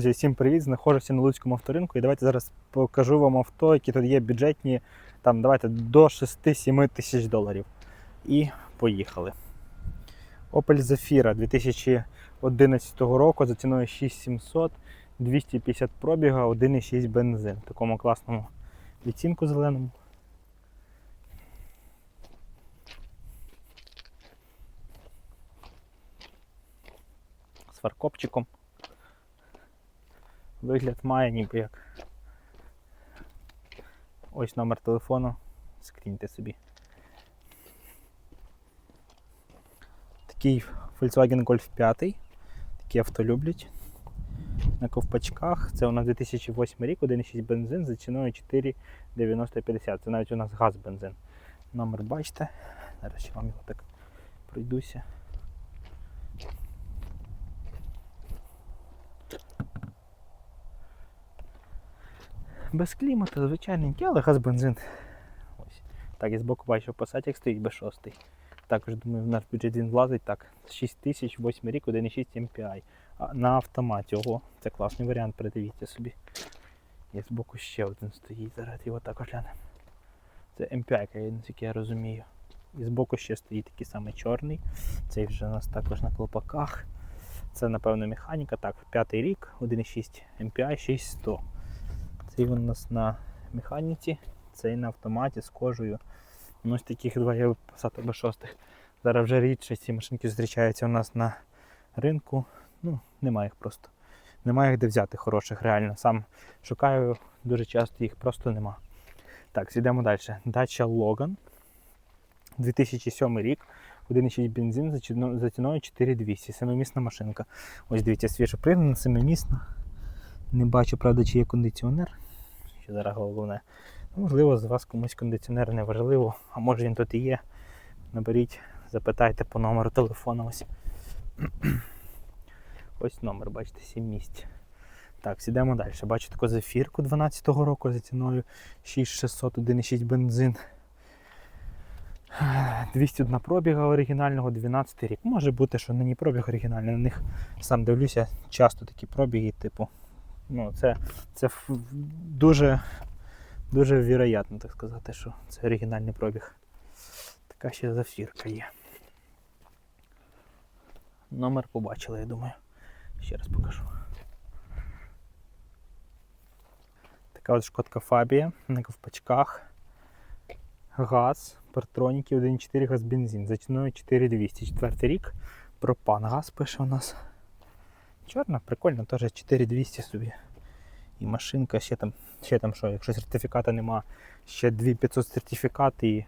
Друзі, Всім привіт! Знаходжуся на Луцькому авторинку і давайте зараз покажу вам авто, які тут є бюджетні, там давайте до 6-7 тисяч доларів. І поїхали. Opel Zafira 2011 року за ціною 6700, 250 пробіга, 1,6 бензин. В такому класному відцінку зеленому. З фаркопчиком. Вигляд має ніби як. Ось номер телефону. Скріньте собі. Такий Volkswagen Golf 5. Такі авто люблять. На ковпачках. Це у нас 2008 рік, 1,6 бензин за ціною 4,9050. Це навіть у нас газ бензин. Номер бачите. Зараз я вам його так пройдуся. Без клімату, звичайненький, але газ бензин. Ось. Так, і збоку бачу, посадик стоїть без шостий. Також думаю, в наш бюджет він влазить так. 6 тисяч, 8 рік, 1,6 MPI. А на автоматі. Ого, це класний варіант, передивіться собі. Є збоку ще один стоїть, зараз його також глянемо. Це MPI, наскільки я розумію. І збоку ще стоїть такий самий чорний. Цей вже у нас також на клопаках. Це, напевно, механіка. Так, п'ятий рік, 1,6 MPI 6100. Він у нас на механіці, цей на автоматі з кожею. Ну, ось таких два є Passat b 6 Зараз вже рідше ці машинки зустрічаються у нас на ринку. Ну, немає їх просто. Немає їх де взяти хороших, реально. Сам шукаю дуже часто, їх просто нема. Так, йдемо далі. Дача Logan. 2007 рік. 1,6 бензин за ціною 4200. Семимісна машинка. Ось дивіться, свіжо пригнана, семимісна. Не бачу, правда, чи є кондиціонер. Що зараз головне. Можливо, з вас комусь кондиціонер не важливо, а може він тут і є. Наберіть, запитайте по номеру телефону. Ось Ось номер, бачите, 7 місць. Так, сідемо далі. Бачу таку зефірку 12-го року за ціною 6600, 1,6 бензин. 201 пробіга оригінального, 12 рік. Може бути, що на ній пробіг оригінальний. На них сам дивлюся, часто такі пробіги, типу. Ну, це, це дуже, дуже віроятно, так сказати, що це оригінальний пробіг. Така ще зафірка є. Номер побачили, я думаю. Ще раз покажу. Така от шкодка Фабія на ковпачках. Газ, партроніки 1.4 газ бензин. За ціною 4200. Четвертий рік. Пропан газ пише у нас. Чорна, прикольно, теж 4200 собі. І машинка ще там, ще там що, якщо сертифіката нема, ще 2500 сертифікат і,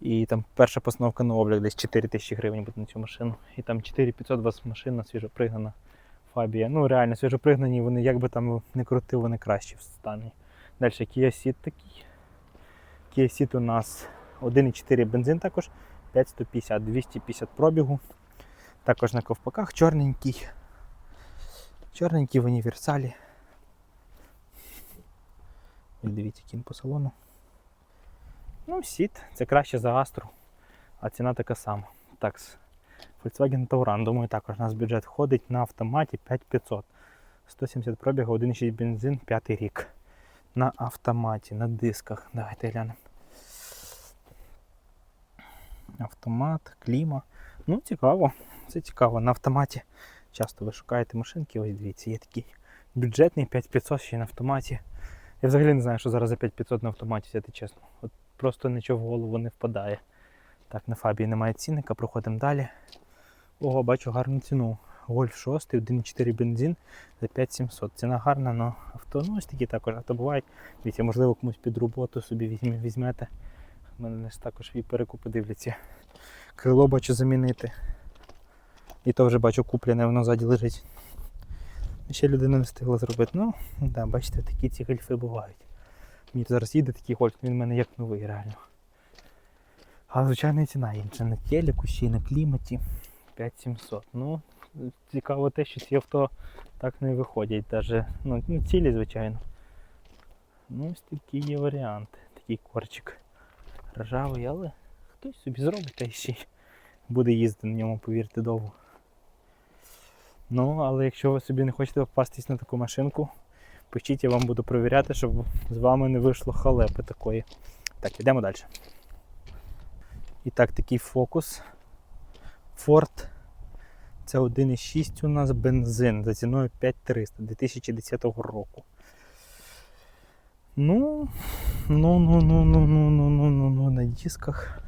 і там перша постановка на облік десь 4000 гривень буде на цю машину. І там 4500 у вас машина свіжопригнана Фабія. Ну реально свіжопригнані, вони як би там не крутив, вони кращі в стані. Далі Kia Ceed такий. Kia Ceed у нас 1,4 бензин також, 5150, 250 пробігу. Також на ковпаках чорненький. Чорненький в універсалі. Ось Дивіться, кін по салону. Ну, сіт, це краще за Astra, а ціна така сама. Так, Volkswagen Tauran, думаю, також у нас бюджет входить на автоматі 5500. 170 пробігу, 1,6 бензин, 5 рік. На автоматі, на дисках. Давайте глянемо. Автомат, кліма. Ну, цікаво. Це цікаво. На автоматі часто ви шукаєте машинки, ось дивіться, є такий бюджетний 5500 ще й на автоматі. Я взагалі не знаю, що зараз за 5500 на автоматі взяти чесно. От просто нічого в голову не впадає. Так, на Фабії немає цінника, проходимо далі. Ого, бачу гарну ціну. Гольф 6, 1,4 бензин за 5700. Ціна гарна, але авто, ну ось такі також авто бувають. Дивіться, можливо, комусь під роботу собі візьмете. У мене також і перекупи дивляться. Крило бачу замінити. І то вже бачу куплене, воно ззаді лежить. Ще людина не встигла зробити. Ну, да, бачите, такі ці гольфи бувають. Мені зараз їде такий гольф, він в мене як новий реально. Звичайно і ціна інша. На телеку, ще й на кліматі 5700. Ну, цікаво те, що ці авто так не виходять. Даже, ну, ну, цілі, звичайно. Ну, ось такі є варіанти. Такий корчик ржавий, але хтось собі зробить та ще буде їздити на ньому, повірте, довго. Ну, але якщо ви собі не хочете попастись на таку машинку, пишіть, я вам буду перевіряти, щоб з вами не вийшло халепи такої. Так, йдемо далі. І так, такий фокус. Ford. Це 1,6 у нас бензин за ціною 5300 2010 року. Ну, ну, ну, ну, ну, ну, ну, ну, ну, ну, на дисках.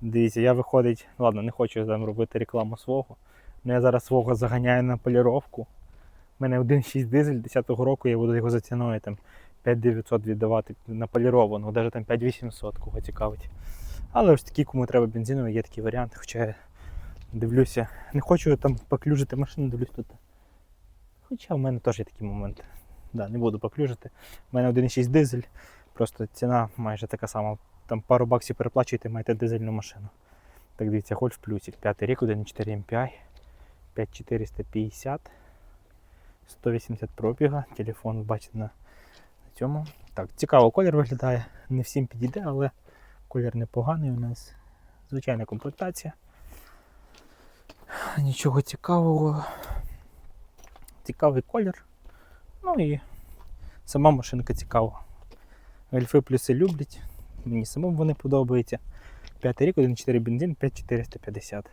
Дивіться, я виходить, ладно, не хочу там робити рекламу свого. але я зараз свого заганяю на поліровку. У мене 1,6 дизель 10-го року, я буду його за ціною там 5900 віддавати на поліровану, навіть там 5800, кого цікавить. Але ось такі, кому треба бензиновий, є такий варіант, хоча я дивлюся, не хочу там поклюжити машину, дивлюсь тут. Хоча в мене теж є такі моменти. Да, не буду поклюжити. У мене 1,6 дизель, просто ціна майже така сама. Там пару баксів переплачуєте, маєте дизельну машину. Так дивіться, в плюсі. П'ятий рік, 1,4 MPI, 5450, 180 пробіга, телефон бачите на, на цьому. Так, цікаво, колір виглядає. Не всім підійде, але колір непоганий у нас. Звичайна комплектація. Нічого цікавого. Цікавий колір. Ну і сама машинка цікава. Ельфи плюси люблять. Мені самому вони подобаються. П'ятий рік, 1.4 бензин, 5450.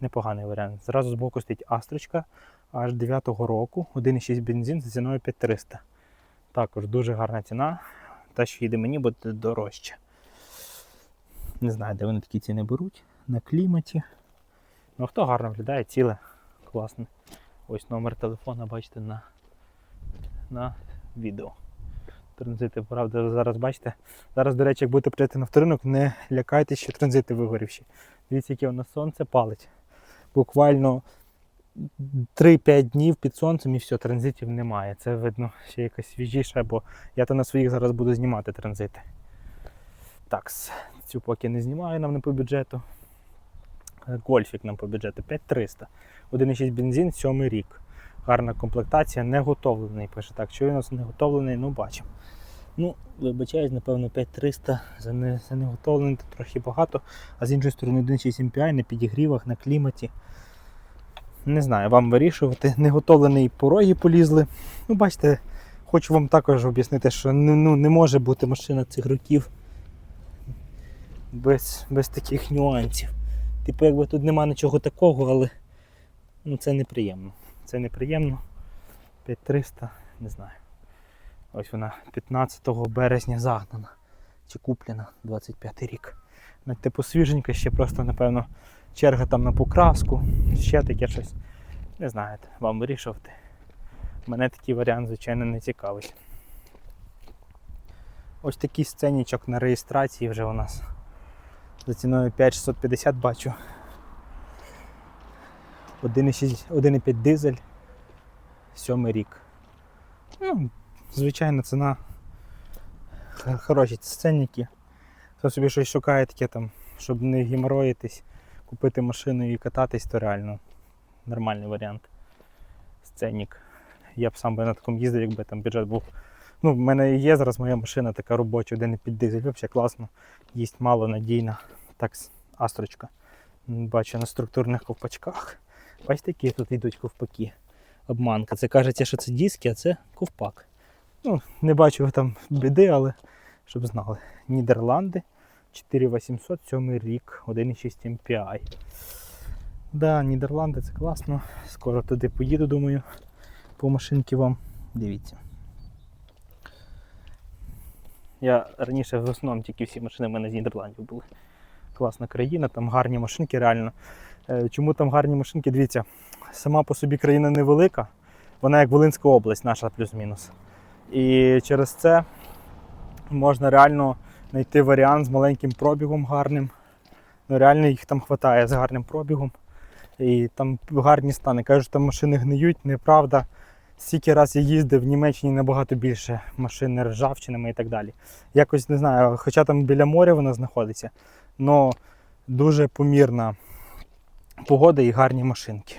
Непоганий варіант. Зразу збоку стоїть Астрочка аж 9-го року, 1.6 бензин за ціною 5300. Також дуже гарна ціна. Та, що їде мені, буде дорожче. Не знаю, де вони такі ціни беруть. На кліматі. Ну хто гарно виглядає, ціле, класне. Ось номер телефона, бачите, на, на відео. Транзити, правда, зараз бачите. Зараз, до речі, як будете прийти на вторинок, не лякайтеся, що транзити вигорівші. Дивіться, яке воно сонце палить. Буквально 3-5 днів під сонцем і все, транзитів немає. Це видно ще якась свіжіше, бо я то на своїх зараз буду знімати транзити. Так, цю поки не знімаю нам не по бюджету. Гольфік нам по бюджету 5300. 1,6 бензин, 7 рік. Гарна комплектація, не готовлений. Пише так, що він не готовлений, ну бачимо. Ну, вибачаюсь, напевно, 5300 за, не, за то трохи багато. А з іншої сторони 1,6 MPI на підігрівах, на кліматі. Не знаю, вам вирішувати. Неготовлений пороги полізли. Ну, бачите, хочу вам також об'яснити, що ну, не може бути машина цих років без, без таких нюансів. Типу, якби тут нема нічого такого, але ну, це неприємно. Це неприємно. 5300, не знаю. Ось вона 15 березня загнана. Чи куплена 25 рік. Ну, типу свіженька ще просто, напевно, черга там на покраску, ще таке щось. Не знаєте, вам вирішувати. Мене такий варіант, звичайно, не цікавить. Ось такий сценічок на реєстрації вже у нас. За ціною 5650 бачу. 1,6 1,5 дизель. Сьомий рік. Ну, звичайна ціна. Хороші сценники. Хто собі щось шукає таке там, щоб не геморроїтись, купити машину і кататись, то реально нормальний варіант. Сценник. Я б сам би на такому їздив, якби там бюджет був. Ну, в мене є зараз моя машина така робоча, один під дизель. Взагалі класно. Їсть мало надійна. Так, астрочка. Бачу на структурних ковпачках. Бачите, які тут йдуть ковпаки. Обманка. Це кажеться, що це диски, а це ковпак. Ну, не бачу там біди, але щоб знали. Нідерланди 4800, 7 рік, 1,6 MPI. Да, Нідерланди це класно. Скоро туди поїду, думаю, по машинки вам. Дивіться. Я раніше в основному тільки всі машини в мене з Нідерландів були. Класна країна, там гарні машинки, реально. Е, Чому там гарні машинки? Дивіться, сама по собі країна невелика, вона як Волинська область, наша плюс-мінус. І через це можна реально знайти варіант з маленьким пробігом гарним. Ну, реально їх там вистачає з гарним пробігом. І там гарні стани. Кажуть, там машини гниють, неправда. Стільки раз я їздив в Німеччині набагато більше машин ржавчинами і так далі. Якось не знаю, хоча там біля моря вона знаходиться, але дуже помірна погода і гарні машинки.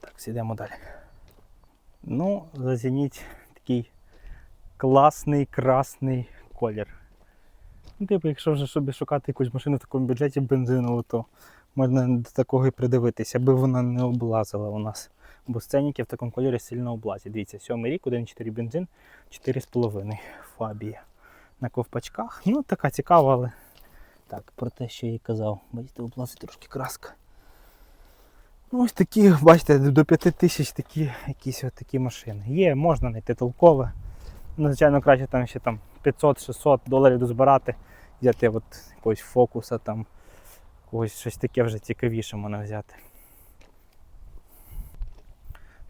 Так, сідемо далі. Ну, зацініть такий класний красний колір. Ну, типу, якщо вже щоб шукати якусь машину в такому бюджеті бензинову, то можна до такого і придивитися, аби вона не облазила у нас. Бо сценіки в такому кольорі сильно облазять. Дивіться, сьомий рік, 1,4 бензин, 4,5 фабія. На ковпачках. Ну, така цікава, але так, про те, що я і казав. Бачите, облазить трошки краска. Ну, ось такі, бачите, до 5 тисяч такі якісь от такі машини. Є, можна знайти толкове. Ну, звичайно, краще там ще там 500-600 доларів дозбирати, взяти от якогось фокуса, там, когось щось таке вже цікавіше можна взяти.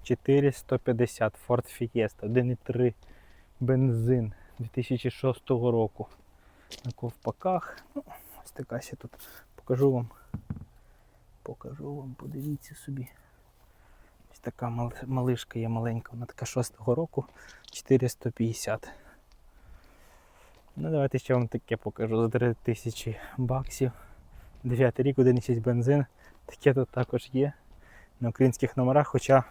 450 Ford Fiesta, 1,3 бензин 2006 року. На ковпаках. Ну, ось така ще тут покажу вам. Покажу вам, подивіться собі. Ось така малишка є маленька, вона така 6-го року 450. Ну, давайте ще вам таке покажу за 3000 баксів. 9 рік, 1,6 бензин. Таке тут також є на українських номерах, хоча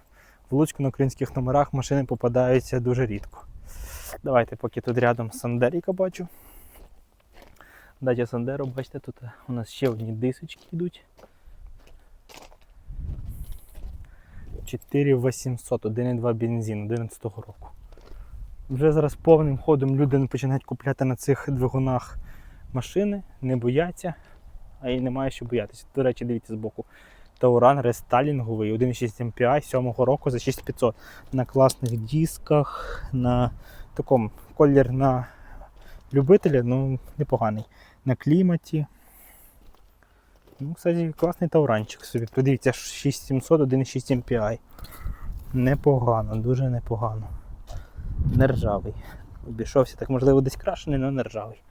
в Луцьку на українських номерах машини попадаються дуже рідко. Давайте, поки тут рядом Сандеріка бачу. Дача Сандеро, бачите, тут у нас ще одні дисочки йдуть. 4800, 1,2 бензин 11 року. Вже зараз повним ходом люди починають купляти на цих двигунах машини, не бояться, а і немає що боятися. До речі, дивіться збоку. Тауран рестайлінговий 1,6 MPI 7 року за 6500 на класних дисках, на такому колір на любителя, ну непоганий. На кліматі. Ну, кстати, класний тауранчик собі. Подивіться, 6700 1,6 MPI. Непогано, дуже непогано. Не ржавий. Обійшовся так, можливо, десь крашений, але не ржавий.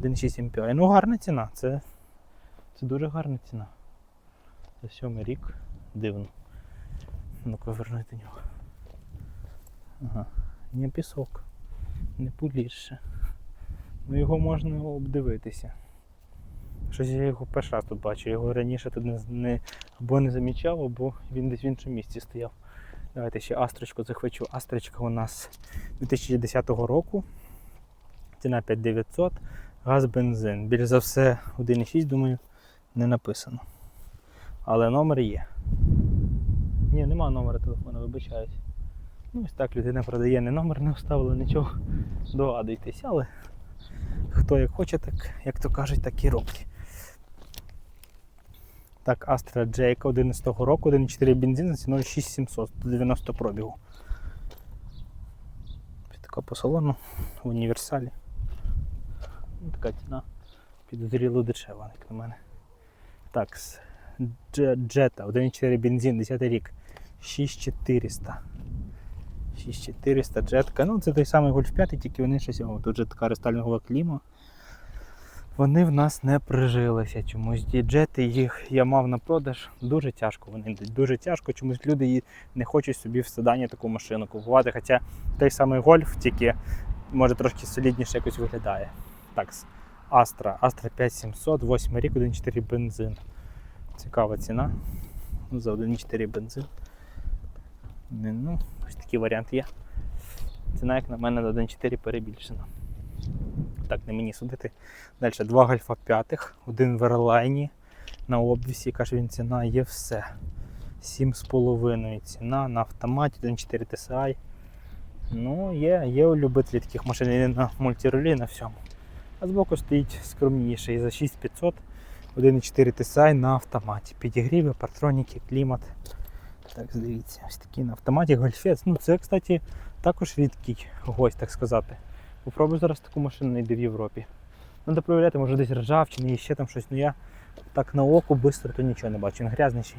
1,6 MPI. Ну, гарна ціна. Це, це дуже гарна ціна. За сьомий рік дивно. Ну-ка вернути нього. Ага. Не пісок. Не пуліше. Ну його можна обдивитися. Щось я його перший раз тут бачу. Його раніше тут не, не, або не замічав, або він десь в іншому місці стояв. Давайте ще астрочку захвачу. Астрочка у нас 2010 року. Ціна 5900. Газ бензин. Більш за все 1,6, думаю, не написано. Але номер є. Ні, нема номера телефону, вибачаюсь. Ну ось так людина продає, не номер не вставила, нічого. Догадуйтесь, але хто як хоче, так як то кажуть, так і робить. Так, Astra Jayca 11 року, 1,4 бензин за ціною 6700 до 90 пробігу. Така по салону в універсалі. Ну, Така ціна підозріло дешева, як на мене. Так, Jetta 1,4 бензин, 10 рік. 6400. 6400 джетка. Ну, це той самий Golf 5, тільки вони щось. О, тут же така рестайлінгова кліма. Вони в нас не прижилися чомусь. Ті джети їх я мав на продаж. Дуже тяжко вони йдуть. Дуже тяжко. Чомусь люди не хочуть собі в седані таку машину купувати. Хоча той самий Golf, тільки може трошки солідніше якось виглядає. Так, Astra. Astra 5700, 8 рік, 1,4 бензин. Цікава ціна. Ну, За 1,4 бензин. Ну, ось такий варіант є. Ціна, як на мене, на 1,4 перебільшена. Так, не мені судити. Далі два гольфа п'ятих, один в Ерлайні на обвісі, яка ж він ціна, є все. 7,5 ціна на автоматі, 1,4 TSI. Ну, є, є у любителів таких машин і на мультиролі, на всьому. А збоку стоїть скромніший за 6500, 1,4 TSI на автоматі. Підігріви, партроніки, клімат. Так, дивіться, ось такий на автоматі гольфець. Ну, це, кстати, також рідкий гость, так сказати. Попробуй зараз таку машину знайти в Європі. Треба перевіряти, може десь ржавчина і ще там щось. Ну я так на око швидко то нічого не бачу. Він грязніший.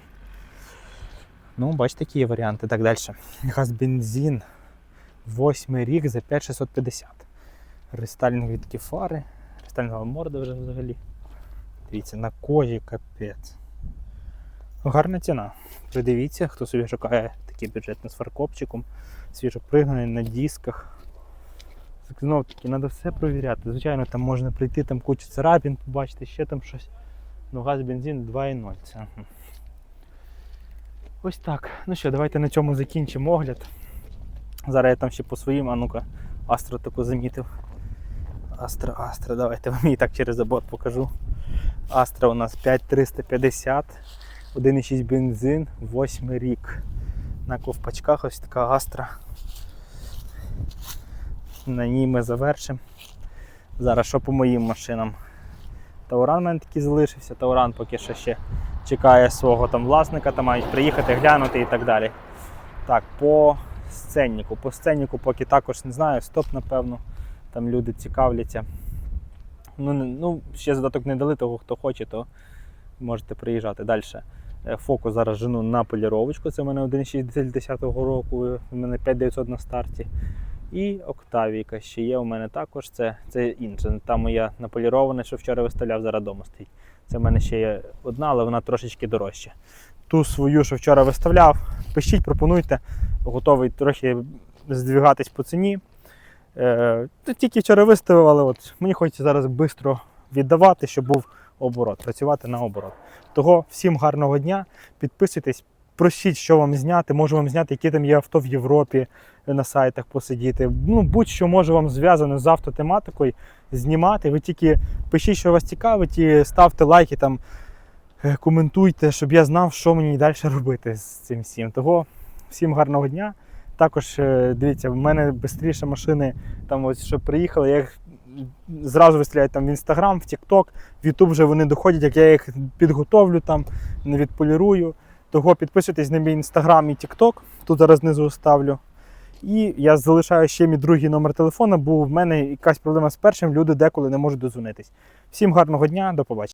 Ну, бачите, які є варіанти. Так далі. Газ бензин. Восьмий рік за 5650. Рестайлінгові такі фари. Рестайлінгова морда вже взагалі. Дивіться, на кожі капець. Гарна ціна. Придивіться, хто собі шукає такий бюджетний з фаркопчиком, свіжопригнаний на дисках. Знов таки, треба все провіряти. Звичайно, там можна прийти, там кучу царапін, побачити ще там щось. Ну, газ, бензин 2,0. Це. Ось так. Ну що, давайте на цьому закінчимо огляд. Зараз я там ще по своїм, а ну-ка, Астро таку замітив. Астра, Астра, давайте вам її так через забор покажу. Астра у нас 5350, 1,6 бензин, 8 рік. На ковпачках ось така Астра. На ній ми завершимо. Зараз що по моїм машинам? Тауран у мене такий залишився. Тауран поки що ще чекає свого там власника, там мають приїхати, глянути і так далі. Так, по сценнику. По сценнику поки також не знаю, стоп, напевно. Там люди цікавляться. Ну, ну ще задаток не дали, того хто хоче, то можете приїжджати. Далі. Фокус зараз жену на поліровочку. Це в мене 1,6 року, у мене 5900 на старті. І Октавійка ще є у мене також. Це, це інше. Та моя наполірована, що вчора виставляв, зараз вдома стоїть. Це в мене ще є одна, але вона трошечки дорожча. Ту свою, що вчора виставляв, пишіть, пропонуйте. Готовий трохи здвігатись по ціні. Е, тільки вчора виставив, але от мені хочеться зараз швидко віддавати, щоб був оборот, працювати на оборот. Того всім гарного дня. Підписуйтесь, просіть, що вам зняти. Можу вам зняти, які там є авто в Європі е, на сайтах посидіти. Ну, будь-що може вам зв'язано з автотематикою знімати. Ви тільки пишіть, що вас цікавить, і ставте лайки там. е, Коментуйте, щоб я знав, що мені далі робити з цим всім. Того всім гарного дня. Також е, дивіться, в мене швидше машини, там ось що приїхали, я їх зразу виставляю там в Інстаграм, в Тікток, в Ютуб вже вони доходять, як я їх підготовлю там, не відполірую. Того підписуйтесь на мій інстаграм і Тікток, тут зараз знизу ставлю. І я залишаю ще мій другий номер телефона, бо в мене якась проблема з першим, люди деколи не можуть дозвонитись. Всім гарного дня, до побачення.